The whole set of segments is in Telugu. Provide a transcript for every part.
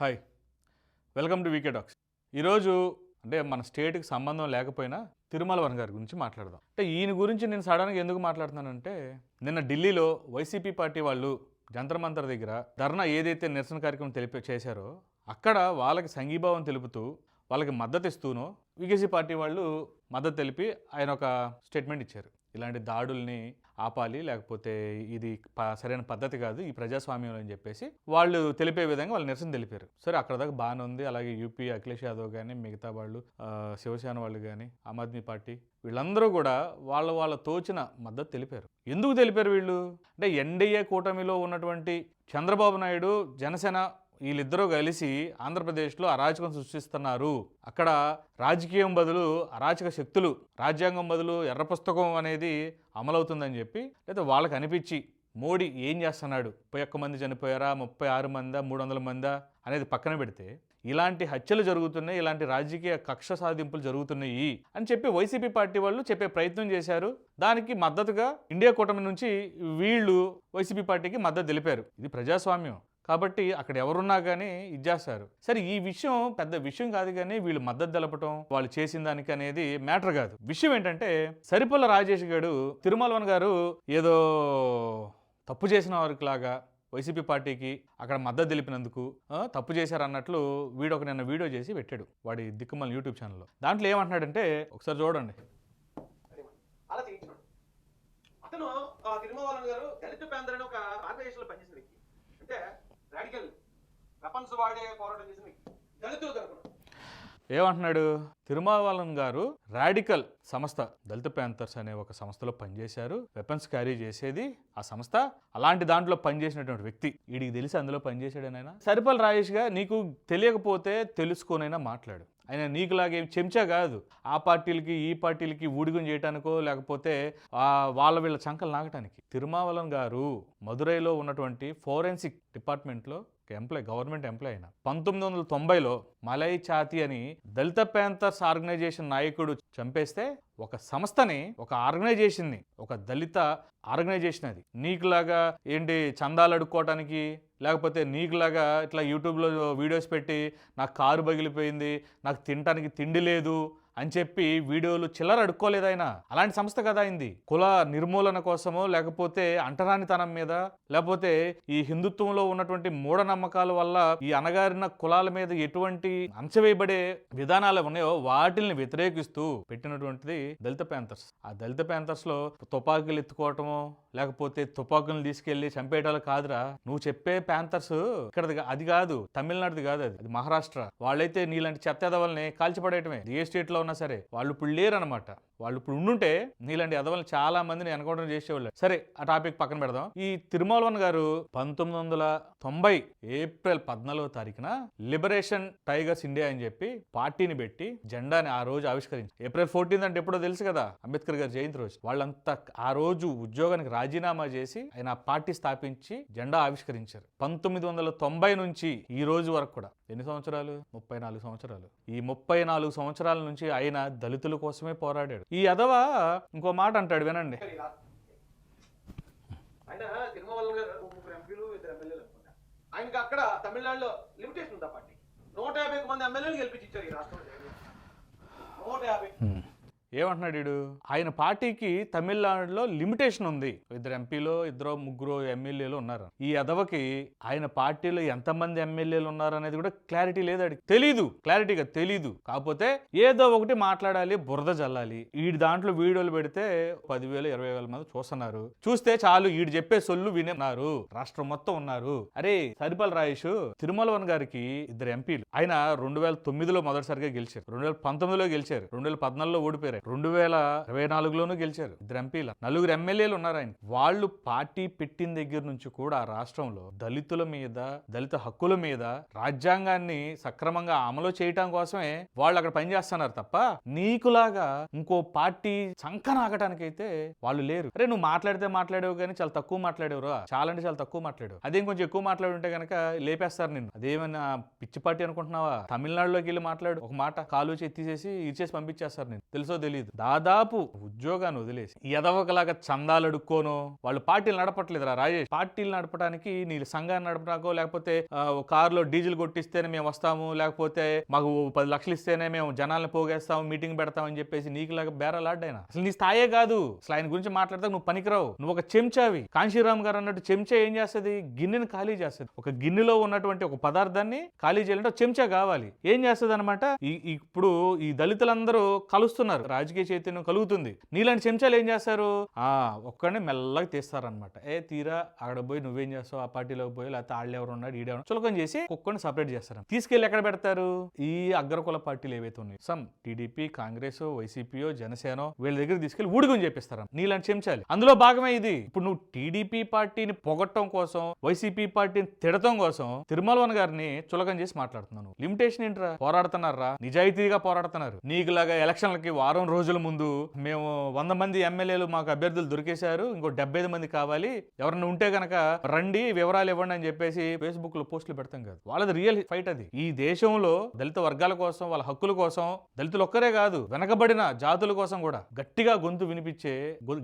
Hi welcome to VK talks ఈరోజు అంటే మన స్టేట్కి సంబంధం లేకపోయినా తిరుమల వన్ గారి గురించి మాట్లాడదాం. అంటే ఈయన గురించి నేను సడన్గా ఎందుకు మాట్లాడుతున్నానంటే నిన్న ఢిల్లీలో వైసీపీ పార్టీ వాళ్ళు జంతర్ మంతర్ దగ్గర ధర్నా ఏదైతే నిరసన కార్యక్రమం తెలిపి చేశారో అక్కడ వాళ్ళకి సంఘీభావం తెలుపుతూ వాళ్ళకి మద్దతు ఇస్తూనో వికేసీ పార్టీ వాళ్ళు మద్దతు తెలిపి ఆయన ఒక స్టేట్మెంట్ ఇచ్చారు. ఇలాంటి దాడుల్ని ఆపాలి లేకపోతే ఇది సరైన పద్ధతి కాదు ఈ ప్రజాస్వామ్యం అని చెప్పేసి వాళ్ళు తెలిపే విధంగా వాళ్ళు నిరసన తెలిపారు. సరే అక్కడ దాకా బాగానే ఉంది. అలాగే యూపీ అఖిలేష్ యాదవ్ కానీ మిగతా వాళ్ళు శివసేన వాళ్ళు కానీ ఆమ్ ఆద్మీ పార్టీ వీళ్ళందరూ కూడా వాళ్ళ వాళ్ళ తోచిన మద్దతు తెలిపారు. ఎందుకు తెలిపారు వీళ్ళు? అంటే ఎన్డీఏ కూటమిలో ఉన్నటువంటి చంద్రబాబు నాయుడు జనసేన వీళ్ళిద్దరూ కలిసి ఆంధ్రప్రదేశ్లో అరాచకం సృష్టిస్తున్నారు. అక్కడ రాజకీయం బదులు అరాచక శక్తులు రాజ్యాంగం బదులు ఎర్ర పుస్తకం అనేది అమలవుతుందని చెప్పి లేదా వాళ్ళకి అనిపించి మోడీ ఏం చేస్తున్నాడు? ముప్పై ఒక్క మంది చనిపోయారా? ముప్పై ఆరు మందా? మూడు వందల మందా? అనేది పక్కన పెడితే ఇలాంటి హత్యలు జరుగుతున్నాయి ఇలాంటి రాజకీయ కక్ష సాధింపులు జరుగుతున్నాయి అని చెప్పి వైసీపీ పార్టీ వాళ్ళు చెప్పే ప్రయత్నం చేశారు. దానికి మద్దతుగా ఇండియా కూటమి నుంచి వీళ్ళు వైసీపీ పార్టీకి మద్దతు తెలిపారు. ఇది ప్రజాస్వామ్యం. కాబట్టి అక్కడ ఎవరున్నా కానీ ఇచ్చేస్తారు. సరే ఈ విషయం పెద్ద విషయం కాదు కానీ వీళ్ళు మద్దతు తెలపటం వాళ్ళు చేసిన దానికి అనేది మ్యాటర్ కాదు. విషయం ఏంటంటే సరిపల్ల రాజేష్ గారు తిరుమలవన్ గారు ఏదో తప్పు చేసిన వారికి లాగా వైసీపీ పార్టీకి అక్కడ మద్దతు తెలిపినందుకు తప్పు చేశారు అన్నట్లు వీడు ఒక నిన్న వీడియో చేసి పెట్టాడు వాడి దిక్కుమల్ యూట్యూబ్ ఛానల్లో. దాంట్లో ఏమంటున్నాడంటే ఒకసారి చూడండి. అతను ఆ, గారు దళిత పేందర్ అని ఒక ఆర్గనైజేషన్లో పనిచేసిన వ్యక్తి అంటే వెపన్స్ వాడే పోరాటం చేసిన తరపున. ఏమంటున్నాడు? తిరుమావలన్ గారు రాడికల్ సంస్థ దళిత ప్యాంతర్స్ అనే ఒక సంస్థలో పనిచేశారు. వెపన్స్ క్యారీ చేసేది ఆ సంస్థ. అలాంటి దాంట్లో పనిచేసినటువంటి వ్యక్తి వీడికి తెలిసి అందులో పనిచేసాడనైనా సరిపల్ రాజేష్గా నీకు తెలియకపోతే తెలుసుకోనైనా మాట్లాడు. ఆయన నీకులాగే చెంచా కాదు. ఆ పార్టీలకి ఈ పార్టీలకి ఊడిగం చేయటానికో లేకపోతే వాళ్ళ వీళ్ళ చంకలు నాగటానికి. తిరుమావలన్ గారు మదురైలో ఉన్నటువంటి ఫోరెన్సిక్ డిపార్ట్మెంట్లో ఎంప్లాయ్ గవర్నమెంట్ ఎంప్లాయ్ అయిన. పంతొమ్మిది వందల తొంభైలో మలై చాతి అని దళిత ప్యాంతర్స్ ఆర్గనైజేషన్ నాయకుడు చంపేస్తే ఒక సంస్థని ఒక ఆర్గనైజేషన్ని ఒక దళిత ఆర్గనైజేషన్ అది. నీకులాగా ఏంటి చందాలు అడుక్కోవటానికి లేకపోతే నీకులాగా ఇట్లా యూట్యూబ్లో వీడియోస్ పెట్టి నాకు కారు పగిలిపోయింది నాకు తినటానికి తిండి లేదు అని చెప్పి వీడియోలు చిల్లర అడుక్కోలేదైనా అలాంటి సంస్థ కదా అయింది కుల నిర్మూలన కోసమో లేకపోతే అంటరానితనం మీద లేకపోతే ఈ హిందుత్వంలో ఉన్నటువంటి మూఢనమ్మకాల వల్ల ఈ అనగారిన కులాల మీద ఎటువంటి అంచవేయబడే విధానాలు ఉన్నాయో వాటిల్ని వ్యతిరేకిస్తూ పెట్టినటువంటిది దళిత ప్యాంథర్స్ ఆ దళిత ప్యాంథర్స్లో తుపాకులు ఎత్తుకోవటమో లేకపోతే తుపాకులను తీసుకెళ్ళి చంపేయటాలు కాదురా. నువ్వు చెప్పే ప్యాంథర్స్ ఇక్కడది అది కాదు తమిళనాడుది కాదు అది. అది మహారాష్ట్ర. వాళ్ళైతే నీలాంటి చెత్త ఎదవల్ని కాల్చిపడేయటమే. ఏ స్టేట్లో ఉన్నా సరే వాళ్ళు ఇప్పుడు లేరనమాట వాళ్ళు ఇప్పుడు ఉండుంటే నీలాంటి ఎదవల్ని చాలా మందిని ఎన్కౌంటర్ చేసేవాళ్ళు సరే ఆ టాపిక్ పక్కన పెడదాం. ఈ తిరుమలవన్ గారు పంతొమ్మిది వందల తొంభై ఏప్రిల్ పద్నాలుగో తారీఖున లిబరేషన్ టైగర్స్ ఇండియా అని చెప్పి పార్టీని పెట్టి జెండాని ఆ రోజు ఆవిష్కరించి ఏప్రిల్ ఫోర్టీన్త్ అంటే ఎప్పుడో తెలుసు కదా అంబేద్కర్ గారి జయంతి రోజు. వాళ్ళంతా ఆ రోజు ఉద్యోగానికి రాజీనామా చేసి ఆయన పార్టీ స్థాపించి జెండా ఆవిష్కరించారు. పంతొమ్మిది వందల తొంభై నుంచి ఈ రోజు వరకు కూడా. ఎన్ని సంవత్సరాలు? ముప్పై నాలుగు సంవత్సరాలు. ఈ ముప్పై నాలుగు సంవత్సరాల నుంచి ఆయన దళితుల కోసమే పోరాడాడు. ఈ అదవ ఇంకో మాట అంటాడు వినండి. ఆయన గారు ముగ్గురు ఎంపీలు ఇద్దరు ఎమ్మెల్యేలు అనుకుంటా. ఆయనకి అక్కడ తమిళనాడులో లిమిటేషన్ ఉంది పార్టీ నూట యాభై మంది ఎమ్మెల్యేలు గెలిపించి ఇచ్చారు ఈ రాష్ట్రంలో. నూట యాభై. ఏమంటున్నాడు వీడు? ఆయన పార్టీకి తమిళనాడులో లిమిటేషన్ ఉంది. ఇద్దరు ఎంపీలో ఇద్దరు ముగ్గురు ఎమ్మెల్యేలు ఉన్నారు. ఈ అదవకి ఆయన పార్టీలో ఎంతమంది ఎమ్మెల్యేలు ఉన్నారు అనేది కూడా క్లారిటీ లేదు అడిగి తెలీదు క్లారిటీగా తెలీదు. కాకపోతే ఏదో ఒకటి మాట్లాడాలి బురద జల్లాలి. వీడి దాంట్లో వీడియోలు పెడితే పదివేలు ఇరవై వేల మంది చూస్తున్నారు. చూస్తే చాలు ఈడు చెప్పే సొల్లు వినేన్నారు. రాష్ట్రం మొత్తం ఉన్నారు. అరే సరిపల్ రాయేష్ తిరుమలవన్ గారికి ఇద్దరు ఎంపీలు. ఆయన రెండు వేల తొమ్మిదిలో మొదటిసారిగా గెలిచారు. రెండు వేల పంతొమ్మిదిలో గెలిచారు. రెండు వేల పద్నాలుగులో ఓడిపోయారు. రెండు వేల ఇరవై నాలుగులోనూ గెలిచారు. ఇద్దరు ఎంపీలు. నలుగురు ఎమ్మెల్యేలు ఉన్నారు ఆయన. వాళ్ళు పార్టీ పెట్టిన దగ్గర నుంచి కూడా రాష్ట్రంలో దళితుల మీద దళిత హక్కుల మీద రాజ్యాంగాన్ని సక్రమంగా అమలు చేయటం కోసమే వాళ్ళు అక్కడ పనిచేస్తున్నారు తప్ప నీకులాగా ఇంకో పార్టీ చంకనాగటానికైతే వాళ్ళు లేరు. అరే నువ్వు మాట్లాడితే మాట్లాడేవు కానీ చాలా తక్కువ మాట్లాడేవురా చాలా అంటే చాలా తక్కువ మాట్లాడేవు. అదేం కొంచెం ఎక్కువ మాట్లాడి ఉంటే కనుక లేపేస్తారు నిన్ను. అదేమన్నా పిచ్చి పార్టీ అనుకుంటున్నావా? తమిళనాడులోకి వెళ్ళి మాట్లాడు. ఒక మాట కాలు ఎత్తిసేసి ఇచ్చేసి పంపించేస్తారు నేను తెలుసో తెలియదు దాదాపు ఉద్యోగాన్ని వదిలేసి ఎదవకలాగా చందాలు అడుక్కోనో వాళ్ళు పార్టీలు నడపట్లేదురా రాజేష్. పార్టీలు నడపడానికి నీ సంఘాన్ని నడపడాకో లేకపోతే కారులో డీజిల్ కొట్టిస్తేనే మేము వస్తాము లేకపోతే మాకు పది లక్షలు ఇస్తేనే మేము జనాలను పోగేస్తాము మీటింగ్ పెడతామని చెప్పేసి నీకులాగా బేరాలాడ్డాయన అసలు నీ స్థాయే కాదు. అసలు ఆయన గురించి మాట్లాడితే నువ్వు పనికిరావు. నువ్వు ఒక చెంచావి. కాంశీరామ్ గారు అన్నట్టు చెంచా ఏం చేస్తుంది? గిన్నెని ఖాళీ చేస్తుంది. ఒక గిన్నెలో ఉన్నటువంటి ఒక పదార్థాన్ని ఖాళీ చేయాలంటే చెంచా కావాలి. ఏం చేస్తుంది అనమాట ఇప్పుడు ఈ దళితులందరూ కలుస్తున్నారు. రాజకీయ చైతన్యం కలుగుతుంది. నీలాంటి చెంచాలు ఏం చేస్తారు? ఆ ఒక్కడిని మెల్లగా తీస్తారనమాట ఏ తీరా అక్కడ పోయి నువ్వేం చేస్తావు? ఆ పార్టీలోకి పోయి లేకపోతే ఆళ్ళు ఎవరు ఉన్నాడు ఈడెవరు చులకం చేసి కుక్కని సపరేట్ చేస్తారు. తీసుకెళ్ళి ఎక్కడ పెడతారు? ఈ అగ్రకుల పార్టీలు ఏవైతే ఉన్నాయి సమ్ టీడీపీ కాంగ్రెస్ వైసీపీయో జనసేన వీళ్ళ దగ్గర తీసుకెళ్ళి ఊడుగుని చెప్పిస్తారు. నీలాంటి చెంచాలి. అందులో భాగమే ఇది. ఇప్పుడు నువ్వు టీడీపీ పార్టీని పొగట్టం కోసం వైసీపీ పార్టీని తిడటం కోసం తిరుమలవన్ గారిని చులకం చేసి మాట్లాడుతున్నాను లిమిటేషన్ ఏంట్రా? పోరాడుతున్నారా? నిజాయితీగా పోరాడుతున్నారు. నీకులాగా ఎలక్షన్లకి వారం రోజుల ముందు మేము వంద మంది ఎమ్మెల్యేలు మాకు అభ్యర్థులు దొరికేశారు. ఇంకో డెబ్బై ఐదు మంది కావాలి. ఎవరన్నా ఉంటే కనుక రండి వివరాలు ఇవ్వండి అని చెప్పేసి ఫేస్బుక్లో పోస్టులు పెడతాం కాదు. వాళ్ళది రియల్ ఫైట్ అది. ఈ దేశంలో దళిత వర్గాల కోసం వాళ్ళ హక్కుల కోసం దళితులు ఒక్కరే కాదు వెనకబడిన జాతుల కోసం కూడా గట్టిగా గొంతు వినిపించే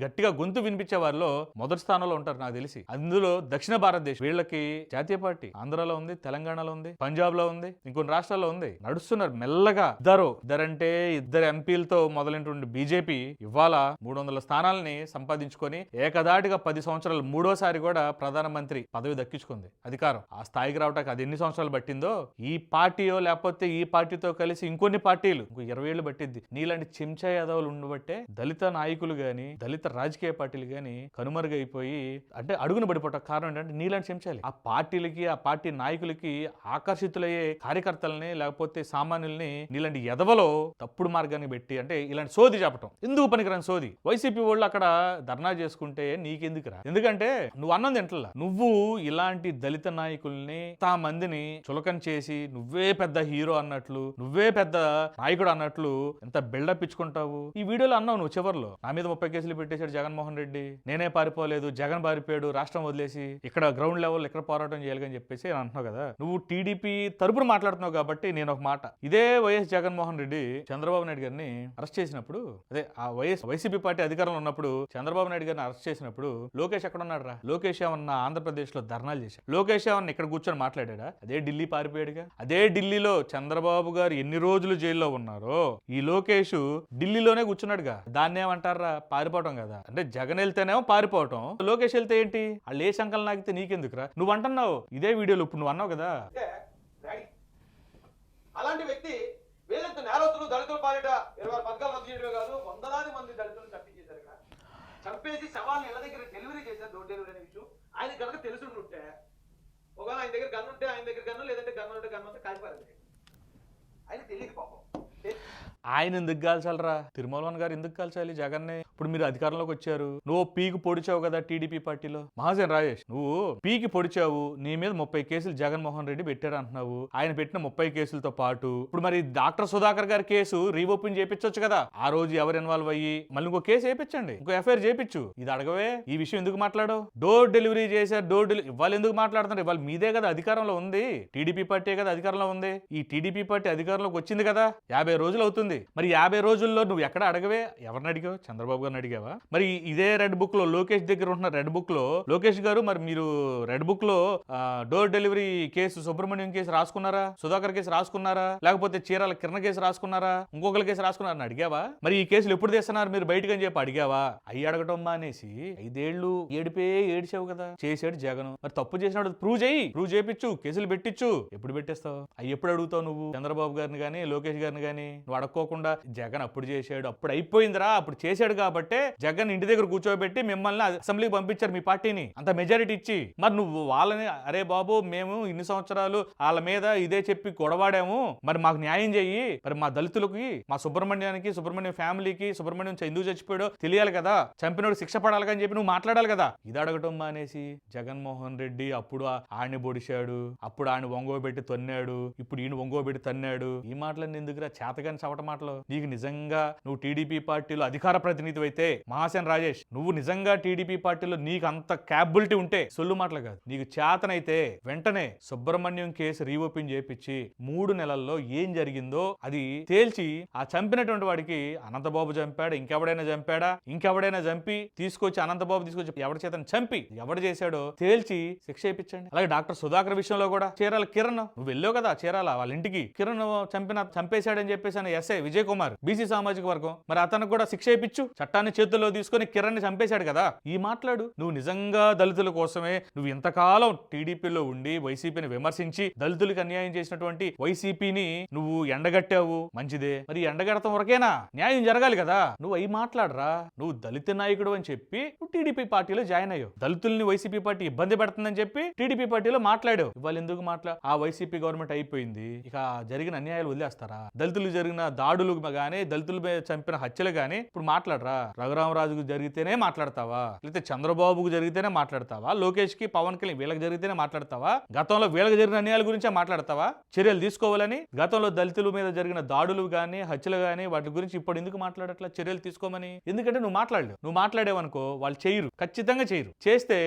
గట్టిగా గొంతు వినిపించే వారిలో మొదటి స్థానంలో ఉంటారు నాకు తెలిసి. అందులో దక్షిణ భారతదేశం వీళ్ళకి జాతీయ పార్టీ. ఆంధ్రాలో ఉంది తెలంగాణలో ఉంది పంజాబ్లో ఉంది ఇంకొన్ని రాష్ట్రాల్లో ఉంది. నడుస్తున్నారు మెల్లగా. ఇద్దరు ఇద్దరంటే ఇద్దరు ఎంపీలతో మొదలు మొదలైనటువంటి బీజేపీ ఇవాళ మూడు వందల స్థానాలని సంపాదించుకొని ఏకదాటిగా పది సంవత్సరాలు మూడోసారి కూడా ప్రధానమంత్రి పదవి దక్కించుకుంది అధికారం. ఆ స్థాయికి రావడానికి అది ఎన్ని సంవత్సరాలు పట్టిందో? ఈ పార్టీయో లేకపోతే ఈ పార్టీతో కలిసి ఇంకొన్ని పార్టీలు? ఇంకో ఇరవై ఏళ్ళు పట్టింది నీలాంటి చెంచా యాదవులు ఉండబట్టే దళిత నాయకులు కానీ దళిత రాజకీయ పార్టీలు కానీ కనుమరుగైపోయి అంటే అడుగున పడిపోవటం కారణం ఏంటంటే నీలాంటి చెంచాలి. ఆ పార్టీలకి ఆ పార్టీ నాయకులకి ఆకర్షితులయ్యే కార్యకర్తలని లేకపోతే సామాన్యుల్ని నీలాంటి ఎదవలో తప్పుడు మార్గాన్ని పెట్టి అంటే ఇలాంటి సోది చెప్పటం. ఎందుకు పనికిరాని సోది? వైసీపీ వాళ్ళు అక్కడ ధర్నా చేసుకుంటే నీకెందుకురా? ఎందుకంటే నువ్వు అన్నది ఎంట్లా నువ్వు ఇలాంటి దళిత నాయకుల్ని తా మందిని చులకన చేసి నువ్వే పెద్ద హీరో అన్నట్లు నువ్వే పెద్ద నాయకుడు అన్నట్లు ఎంత బిల్డప్ ఇచ్చుకుంటావు? ఈ వీడియోలో అన్నావు నువ్వు చివరిలో. నా మీద ముప్పై కేసులు పెట్టేశాడు జగన్మోహన్ రెడ్డి. నేనే పారిపోలేదు జగన్ పారిపోయాడు రాష్ట్రం వదిలేసి ఇక్కడ గ్రౌండ్ లెవెల్ ఇక్కడ పోరాటం చేయాలని చెప్పేసి అని అంటున్నావు కదా. నువ్వు టీడీపీ తరపున మాట్లాడుతున్నావు కాబట్టి నేను ఒక మాట. ఇదే వైఎస్ జగన్మోహన్ రెడ్డి చంద్రబాబు నాయుడు గారిని అరెస్ట్ చేసినప్పుడు అదే ఆ వైఎస్ వైసీపీ పార్టీ అధికారంలో ఉన్నప్పుడు చంద్రబాబు నాయుడు గారిని అరెస్ట్ చేసినప్పుడు లోకేష్ ఎక్కడ ఉన్నాడు రా లోకేష్ ఏమన్నా ఆంధ్రప్రదేశ్లో ధర్నాలు చేశాడు? లోకేష్ ఏమన్నా ఇక్కడ కూర్చొని మాట్లాడా అదే ఢిల్లీ పారిపోయాడుగా? అదే ఢిల్లీలో చంద్రబాబు గారు ఎన్ని రోజులు జైల్లో ఉన్నారో ఈ లోకేష్ ఢిల్లీలోనే కూర్చున్నాడుగా. దాన్ని ఏమంటారా? పారిపోవటం కదా. అంటే జగన్ వెళ్తేనేమో పారిపోవటం. లోకేష్ వెళ్తే ఏంటి? వాళ్ళు ఏ శంకలు నాకితే నీకెందుకురా? నువ్వు అంటున్నావు ఇదే వీడియోలో ఇప్పుడు నువ్వు అన్నావు కదా? అలాంటి వ్యక్తి వీళ్ళంత నేరస్తులు దళితుల పాలిట ఇరవై పథకాలు రద్దు చేయడమే కాదు వందలాది మంది దళితులు చంపించేశారు ఇక్కడ చంపేసి శవాలను ఇళ్ళ దగ్గర డెలివరీ చేశారు డోర్ డెలివరీ అనే విషయం ఆయన కనుక తెలిసి ఉంటే ఒకవేళ ఆయన దగ్గర గన్ను ఉంటే ఆయన దగ్గర గన్ను లేదంటే గన్ను ఉంటే గన్ను ఉంటే కాలిపారు ఆయన తెలియదు పాపం. ఆయన ఎందుకు కాల్చాలరా? తిరుమలవన్ గారు ఎందుకు కాల్చాలి జగన్ని? ఇప్పుడు మీరు అధికారంలోకి వచ్చారు. నువ్వు పీకి పొడిచావు కదా టీడీపీ పార్టీలో? మహాజన్ రాజేష్ నువ్వు పీకి పొడిచావు. నీ మీద ముప్పై కేసులు జగన్మోహన్ రెడ్డి పెట్టారు అంటున్నావు ఆయన పెట్టిన ముప్పై కేసులతో పాటు ఇప్పుడు మరి డాక్టర్ సుధాకర్ గారి కేసు రీఓపెన్ చేయించవచ్చు కదా? ఆ రోజు ఎవరు ఇన్వాల్వ్ అయ్యి? మళ్ళీ ఇంకో కేసు వేయించండి. ఇంకో ఎఫ్ఐఆర్ చేయించు. ఇది అడగవే. ఈ విషయం ఎందుకు మాట్లాడు డోర్ డెలివరీ చేశారు. డోర్ డెలివరీ ఇవాళ ఎందుకు మాట్లాడుతున్నారు? ఇవాళ మీదే కదా అధికారంలో ఉంది. టీడీపీ పార్టీ కదా అధికారంలో ఉంది? ఈ టీడీపీ పార్టీ అధికారంలోకి వచ్చింది కదా? యాభై రోజులు అవుతుంది. మరి యాభై రోజుల్లో నువ్వు ఎక్కడ అడగవే? ఎవరిని అడిగావు? చంద్రబాబు గారిని అడిగావా? మరి ఇదే రెడ్ బుక్లో లోకేష్ దగ్గర ఉంటున్న రెడ్ బుక్లో లోకేష్ గారు మరి మీరు రెడ్ బుక్లో door delivery case Subrahmanyam case రాసుకున్నారా? Sudhakar case రాసుకున్నారా? లేకపోతే చీరాల కిరణ్ కేసు రాసుకున్నారా? ఇంకొకరి కేసు రాసుకున్నారని అడిగావా? మరి ఈ కేసులు ఎప్పుడు తీస్తున్నారు? మీరు బయటకు అని చెప్పి అడిగావా? అయ్యి అడగటం మానేసి ఐదేళ్ళు ఏడిపే ఏడిచావు కదా? చేసాడు జగన్. మరి తప్పు చేసినాడు ప్రూవ్ చేయి. ప్రూవ్ చేయించు కేసులు పెట్టించు ఎప్పుడు పెట్టేస్తావు? అవి ఎప్పుడు అడుగుతావు నువ్వు? చంద్రబాబు గారిని కానీ లోకేష్ గారిని కానీ నువ్వు అడక్కోకుండా జగన్ అప్పుడు చేశాడు అప్పుడు అయిపోయిందిరా అప్పుడు చేశాడు కాబట్టే జగన్ ఇంటి దగ్గర కూర్చోబెట్టి మిమ్మల్ని అసెంబ్లీకి పంపించారు మీ పార్టీని. అంత మెజారిటీ ఇచ్చి. మరి నువ్వు వాళ్ళని అరే బాబు మేము ఇన్ని సంవత్సరాలు వాళ్ళ మీద ఇదే చెప్పి గొడవాడాము. మరి మాకు న్యాయం చెయ్యి. మరి మా దళితులకి మా సుబ్రహ్మణ్యానికి సుబ్రహ్మణ్యం ఫ్యామిలీకి సుబ్రహ్మణ్యం ఎందుకు చచ్చిపోయాడో తెలియాలి కదా. చంపినోడు శిక్ష పడాలి అని చెప్పి నువ్వు మాట్లాడాలి కదా. ఇది అడగటం మానేసి జగన్మోహన్ రెడ్డి అప్పుడు ఆడిని పొడిచాడు. అప్పుడు ఆయన వంగోబెట్టి తన్నాడు. ఇప్పుడు ఈయన వంగోబెట్టి తన్నాడు. ఈ మాటలన్నీ ఎందుకురా చేతగాని చవట మాటలు. నీకు నిజంగా నువ్వు టీడీపీ పార్టీలో అధికార ప్రతినిధి అయితే మహాసేన్ రాజేష్ నువ్వు నిజంగా టీడీపీ పార్టీలో నీకు అంత క్యాబిలిటీ ఉంటే సొల్లు మాటలు కాదు. నీకు చేతనైతే వెంటనే సుబ్రహ్మణ్యం కేసు రీఓపెన్ చేపించి మూడు నెలల్లో ఏం జరిగిందో అది తేల్చి ఆ చంపినటువంటి వాడికి అనంతబాబు చంపాడు ఇంకెవడైనా చంపాడా? ఇంకెవడైనా చంపి తీసుకొచ్చి అనంతబాబు తీసుకొచ్చి ఎవరి చేతను చంపి ఎవడు చేశాడో తేల్చి శిక్ష ఇప్పించండి అలాగే డాక్టర్ సుధాకర్ విషయంలో కూడా చీరాల కిరణ్ నువ్వు వెళ్ళావు కదా చీరాల వాళ్ళ ఇంటికి కిరణ్ చంపిన చంపేశాడని చెప్పేసి అని ఎస్ఐ విజయ్ కుమార్ బీసీ సామాజిక వర్గం. మరి అతను కూడా శిక్ష ఇప్పించు చట్టాన్ని చేతుల్లో తీసుకొని కిరణ్ని చంపేశాడు కదా. ఈ మాట్లాడు. నువ్వు నిజంగా దళితుల కోసమే నువ్వు ఇంతకాలం టీడీపీలో ఉండి వైసీపీని విమర్శించి దళితులకు అన్యాయం చేసినటువంటి వైసీపీని నువ్వు ఎండగట్టావు. మంచిదే. మరి ఎండగడతం వరకేనా? న్యాయం జరగాలి కదా. నువ్వు అయి మాట్లాడరా. నువ్వు దళిత నాయకుడు అని చెప్పి నువ్వు టీడీపీ పార్టీలో జాయిన్ అయ్యావు. దళితుల్ని వైసీపీ పార్టీ ఇబ్బంది పెడుతుందని చెప్పి టీడీపీ పార్టీలో మాట్లాడావు. ఇవాళ ఎందుకు మాట్లా? ఆ వైసీపీ గవర్నమెంట్ అయిపోయింది. ఇక జరిగిన అన్యాయాలు వదిలేస్తారా? దళితులు జరిగిన దాడులు కానీ దళితుల మీద చంపిన హత్యలు కానీ ఇప్పుడు మాట్లాడరా? రఘురామరాజుకు జరిగితేనే మాట్లాడతావా? లేకపోతే చంద్రబాబుకు జరిగితేనే మాట్లాడతావా? లోకేష్కి పవన్ కళ్యాణ్ వీళ్ళకి జరిగితేనే మాట్లాడతావా? గతంలో వీళ్ళకి జరిగిన అన్యాయాల గురించే మాట్లాడతావా? చర్యలు తీసుకోవాలని గతంలో దళితుల మీద జరిగిన దాడులు కానీ హత్యలు కానీ వాటి గురించి ఇప్పుడు ఎందుకు మాట్లాడట్లా? చర్యలు తీసుకోమని. ఎందుకంటే నువ్వు మాట్లాడలేవు. నువ్వు మాట్లాడేవనుకో వాళ్ళు చేయరు. ఖచ్చితంగా చేయరు. చేస్తే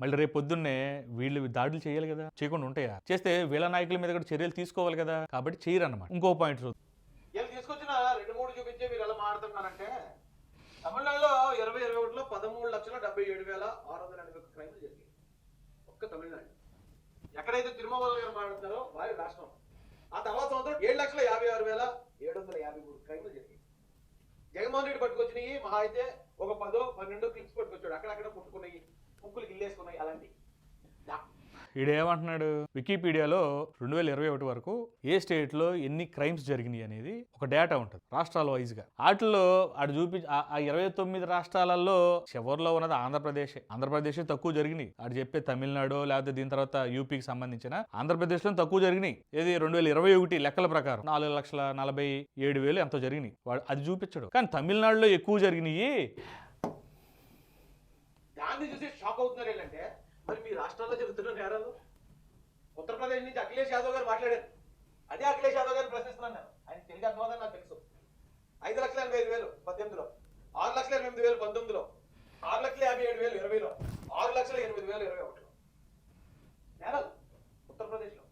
మళ్ళీ రేపు పొద్దున్నే వీళ్ళు దాడులు చేయాలి కదా? చేయకుండా ఉంటాయా? చేస్తే వీళ్ళ నాయకుల మీద కూడా చర్యలు తీసుకోవాలి కదా? కాబట్టి చేయరు అన్నమాట ఇంకో పాయింట్ చూద్దాం. వీళ్ళు తీసుకొచ్చిన రెండు మూడు చూపించే తమిళనాడులో ఇరవై ఇరవై ఒకటిలో పదమూడు లక్షల డెబ్బై ఏడు వేల ఆరు వందల ఎనభై ఒక్క క్రైమ్లు జరిగాయి. ఒక్క తమిళనాడు. ఎక్కడైతే తిరుమల గారు మాట్లాడుతున్నారో వారి రాష్ట్రం. ఆ తర్వాత సంవత్సరం ఏడు లక్షల యాభై ఆరు వేల ఏడు వందల యాభై మూడు క్రైమ్లు జరిగాయి. జగన్మోహన్ రెడ్డి పట్టుకొచ్చినాయి మహా అయితే ఒక పదో పన్నెండో క్లిప్స్ పట్టుకొచ్చాడు. అక్కడక్కడ పుట్టుకున్నాయి ముక్కులు గిల్లేసుకున్నాయి అలాంటివి. ఈడేమంటున్నాడు? వికీపీడియాలో రెండు వేల ఇరవై ఒకటి వరకు ఏ స్టేట్లో ఎన్ని క్రైమ్స్ జరిగినాయి అనేది ఒక డేటా ఉంటుంది రాష్ట్రాల వైజ్గా. వాటిల్లో ఆడు చూపి ఆ- ఆ ఇరవై తొమ్మిది రాష్ట్రాలలో చివరిలో ఉన్నది ఆంధ్రప్రదేశ్. ఆంధ్రప్రదేశ్ తక్కువ జరిగినాయి. ఆడు చెప్పే తమిళనాడు లేకపోతే దీని తర్వాత యూపీకి సంబంధించిన ఆంధ్రప్రదేశ్లో తక్కువ జరిగినాయి. ఏది రెండు వేల ఇరవై ఒకటి లెక్కల ప్రకారం నాలుగు లక్షల నలభై ఏడు వేలు ఎంతో జరిగినాయి. వాడు అది చూపించడు. కానీ తమిళనాడులో ఎక్కువ జరిగినాయి. దాన్ని చూసి షాక్ అవుతున్నారు ఏంటంటే మరి మీ రాష్ట్రాల్లో జరుగుతున్న నేరాలు? ఉత్తరప్రదేశ్ నుంచి అఖిలేష్ యాదవ్ గారు మాట్లాడారు. అదే అఖిలేష్ యాదవ్ గారిని ప్రశ్నిస్తున్నాను నేను. ఆయన తెలుగు అర్థమవుతుందని నాకు తెలుసు. ఐదు లక్షల ఎనభై ఐదు వేలు పద్దెనిమిదిలో. ఆరు లక్షల ఎనిమిది వేలు పంతొమ్మిదిలో. ఆరు లక్షల యాభై ఏడు వేలు ఇరవైలో. ఆరు లక్షల ఎనిమిది వేలు ఇరవై ఒకటిలో. నేరాలు ఉత్తరప్రదేశ్లో.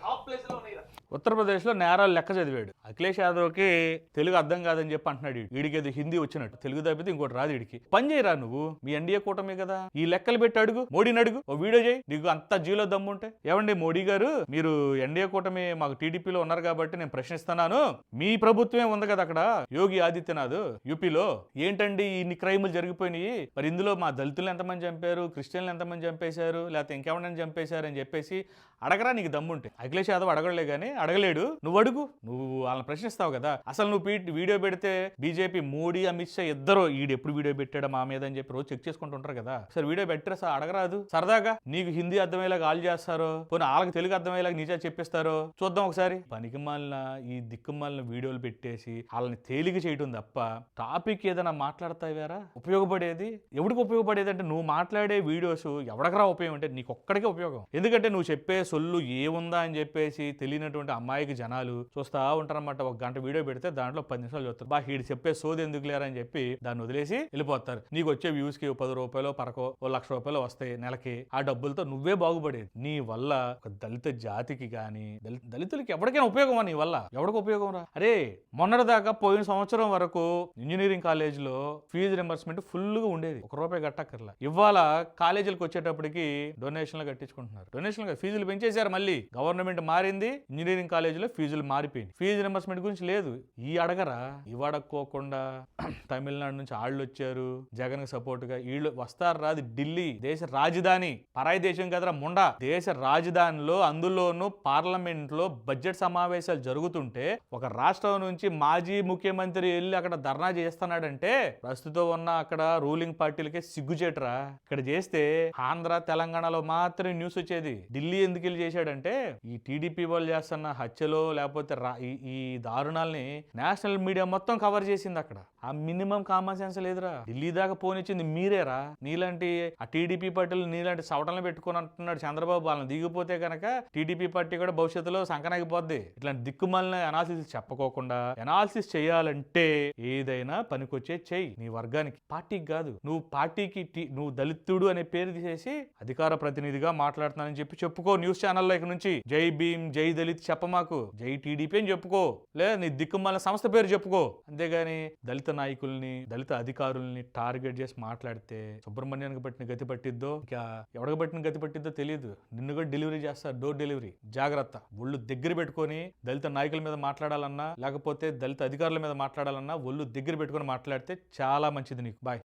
టాప్ ప్లేస్లో ఉన్నాయి ఉత్తరప్రదేశ్లో నేరాలు లెక్క చదివాడు. అఖిలేష్ యాదవ్కి తెలుగు అర్థం కాదని చెప్పి అంటున్నాడు వీడికి ఏదో హిందీ వచ్చినట్టు. తెలుగు తప్పితే ఇంకోటి రాదు వీడికి పని చేయరా నువ్వు? మీ ఎన్డీఏ కూటమి కదా. ఈ లెక్కలు పెట్టి అడుగు. మోడీని అడుగు. ఓ వీడియో చేయి. నీకు అంత జీలో దమ్ముంటే ఏమండి మోడీ గారు? మీరు ఎన్డీఏ కూటమి మాకు టీడీపీలో ఉన్నారు కాబట్టి నేను ప్రశ్నిస్తున్నాను. మీ ప్రభుత్వమే ఉంది కదా అక్కడ. యోగి ఆదిత్యనాథ్ యూపీలో. ఏంటండి ఇన్ని క్రైములు జరిగిపోయినాయి? మరి ఇందులో మా దళితులు ఎంతమంది చంపారు? క్రిస్టియన్లు ఎంతమంది చంపేశారు? లేకపోతే ఇంకెవరైనా చంపేశారు అని చెప్పేసి అడగరా నీకు దమ్ముంటే అఖిలేష్ యాదవ్ అడగలే కానీ అడగలేడు. నువ్వు అడుగు. నువ్వు వాళ్ళని ప్రశ్నిస్తావు కదా? అసలు నువ్వు వీడియో పెడితే బీజేపీ మోడీ అమిత్ షా ఇద్దరు ఈడు ఎప్పుడు వీడియో పెట్టాడు మా మీద అని చెప్పి రోజు చెక్ చేసుకుంటుంటారు కదా? సరే వీడియో పెట్టరా సార్? అడగరాదు. సరదాగా నీకు హిందీ అర్థమయ్యేలాగా ఆల్ చేస్తారో పోనీ వాళ్ళకి తెలుగు అర్థమయ్యేలాగా నిజా చెప్పిస్తారో చూద్దాం ఒకసారి. పనికి మాలిన ఈ దిక్కుమాలిన వీడియోలు పెట్టేసి వాళ్ళని తేలిక చేయటం తప్ప టాపిక్ ఏదైనా మాట్లాడతావారా? ఉపయోగపడేది? ఎవడికి ఉపయోగపడేది అంటే నువ్వు మాట్లాడే వీడియోస్ ఎవడకరా ఉపయోగం అంటే నీకు ఒక్కడికే ఉపయోగం. ఎందుకంటే నువ్వు చెప్పే సొల్లు ఏముందా అని చెప్పేసి తెలియనటువంటి అమ్మాయికి జనాలు చూస్తా ఉంటారన్నమాట. ఒక గంట వీడియో పెడితే దాంట్లో పది నిమిషాలు చూస్తారు. బా వీడు చెప్పే సోది ఎందుకు లేరు అని చెప్పి దాన్ని వదిలేసి వెళ్ళిపోతారు. నీకు వచ్చే వ్యూస్కి పది రూపాయలు పరకో ఓ లక్ష రూపాయలు వస్తాయి నెలకి. ఆ డబ్బులతో నువ్వే బాగుపడేది. నీ వల్ల ఒక దళిత జాతికి గాని దళితులకి ఎవరికైనా ఉపయోగమా నీ వల్ల. ఎవరికి ఉపయోగం రా? అరే మొన్నటిదాకా పోయిన సంవత్సరం వరకు ఇంజనీరింగ్ కాలేజీలో ఫీజు రింబర్స్మెంట్ ఫుల్గా ఉండేది. ఒక రూపాయి కట్టక్కర్లా. ఇవాళ కాలేజీలకు వచ్చేటప్పటికి డొనేషన్లు కట్టించుకుంటున్నారు. డొనేషన్లు ఫీజులు పెంచేశారు మళ్ళీ. గవర్నమెంట్ మారింది ఇంజనీరింగ్ కాలేజీలో ఫీజులు మారిపోయింది ఫీజు రింబర్స్మెంట్ గురించి లేదు. ఈ అడగరా? ఇవడక్కోకుండా తమిళనాడు నుంచి ఆళ్ళు వచ్చారు జగన్ సపోర్ట్గా వీళ్ళు వస్తారు? రాదు ఢిల్లీ దేశ రాజధాని. పరాయి దేశం కదరా ముండా. దేశ రాజధానిలో అందులోనూ పార్లమెంట్లో బడ్జెట్ సమావేశాలు జరుగుతుంటే ఒక రాష్ట్రం నుంచి మాజీ ముఖ్యమంత్రి వెళ్ళి అక్కడ ధర్నా చేస్తున్నాడంటే ప్రస్తుతం ఉన్న అక్కడ రూలింగ్ పార్టీలకే సిగ్గుచేటరా. ఇక్కడ చేస్తే ఆంధ్ర తెలంగాణలో మాత్రమే న్యూస్ వచ్చేది. ఢిల్లీ ఎందుకు వెళ్ళి చేశాడంటే ఈ టీడీపీ వాళ్ళు చేస్తున్న హత్యలో లేకపోతే రా ఈ ఈ దారుణాల్ని నేషనల్ మీడియా మొత్తం కవర్ చేసింది అక్కడ. ఆ మినిమం కామన్ సెన్స్ లేదురా. ఢిల్లీ దాకా పోనిచ్చింది మీరేరా. నీలాంటి ఆ టీడీపీ పార్టీలు నీలాంటి సవటలను పెట్టుకుని అంటున్నాడు చంద్రబాబు. వాళ్ళని దిగిపోతే కనుక టీడీపీ పార్టీ కూడా భవిష్యత్తులో సంకనాగిపోద్ది ఇట్లాంటి దిక్కుమాలిన అనాలిసిస్ చెప్పకోకుండా అనాలిసిస్ చేయాలంటే ఏదైనా పనికొచ్చే చెయ్యి నీ వర్గానికి. పార్టీకి కాదు నువ్వు పార్టీకి నువ్వు దళితుడు అనే పేరు తీసేసి అధికార ప్రతినిధిగా మాట్లాడుతున్నానని చెప్పి చెప్పుకో న్యూస్ ఛానల్లో ఇక నుంచి. జై భీమ్ జై దళిత్ చెప్పమాకు. జై టీడీపీ అని చెప్పుకో. లేదా నీ దిక్కుమాలిన సంస్థ పేరు చెప్పుకో. అంతేగాని దళిత నాయకుల్ని దళిత అధికారుల్ని టార్గెట్ చేసి మాట్లాడితే సుబ్రహ్మణ్యానికి పట్టిన గతి పట్టిద్దో? ఇంకా ఎవడికి పట్టిన గతి పట్టిద్దో తెలియదు నిన్ను కూడా డెలివరీ చేస్తారు డోర్ డెలివరీ. జాగ్రత్త. ఒళ్ళు దగ్గర పెట్టుకొని దళిత నాయకుల మీద మాట్లాడాలన్నా లేకపోతే దళిత అధికారుల మీద మాట్లాడాలన్నా ఒళ్ళు దగ్గర పెట్టుకొని మాట్లాడితే చాలా మంచిది నీకు. బాయ్.